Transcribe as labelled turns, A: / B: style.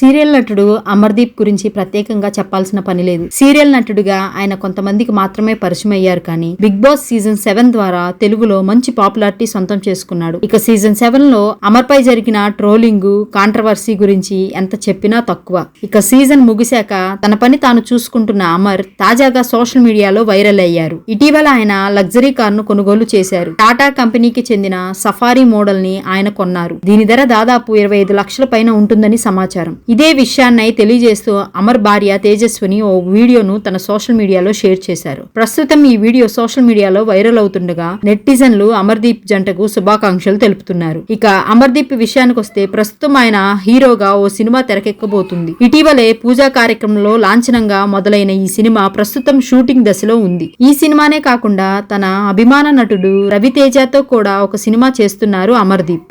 A: Serial నటుడు అమర్దీప్ గురించి ప్రత్యేకంగా చెప్పాల్సిన పని లేదు. సీరియల్ నటుడిగా ఆయన కొంతమందికి మాత్రమే పరిచయం అయ్యారు కానీ బిగ్ బాస్ సీజన్ సెవెన్ ద్వారా తెలుగులో మంచి పాపులారిటీ సొంతం చేసుకున్నాడు. ఇక సీజన్ సెవెన్లో అమర్ పై జరిగిన ట్రోలింగ్ కాంట్రవర్సీ గురించి ఎంత చెప్పినా తక్కువ. ఇక సీజన్ ముగిశాక తన పని తాను చూసుకుంటున్న అమర్ తాజాగా సోషల్ మీడియాలో వైరల్ అయ్యారు. ఇటీవల ఆయన లగ్జరీ కారును కొనుగోలు చేశారు. టాటా కంపెనీకి చెందిన సఫారీ మోడల్ని ఆయన కొన్నారు. దీని ధర దాదాపు ఇరవై ఐదు లక్షల పైన ఉంటుందని సమాచారం. ఇదే విషయాన్నై తెలియజేస్తూ అమర్ భార్య తేజస్విని ఓ వీడియోను తన సోషల్ మీడియాలో షేర్ చేశారు. ప్రస్తుతం ఈ వీడియో సోషల్ మీడియాలో వైరల్ అవుతుండగా నెటిజన్లు అమర్దీప్ జంటకు శుభాకాంక్షలు తెలుపుతున్నారు. ఇక అమర్దీప్ విషయానికొస్తే ప్రస్తుతం ఆయన హీరోగా ఓ సినిమా తెరకెక్కబోతుంది. ఇటీవలే పూజా కార్యక్రమంలో లాంఛనంగా మొదలైన ఈ సినిమా ప్రస్తుతం షూటింగ్ దశలో ఉంది. ఈ సినిమానే కాకుండా తన అభిమాన నటుడు రవితేజతో కూడా ఒక సినిమా చేస్తున్నారు అమర్దీప్.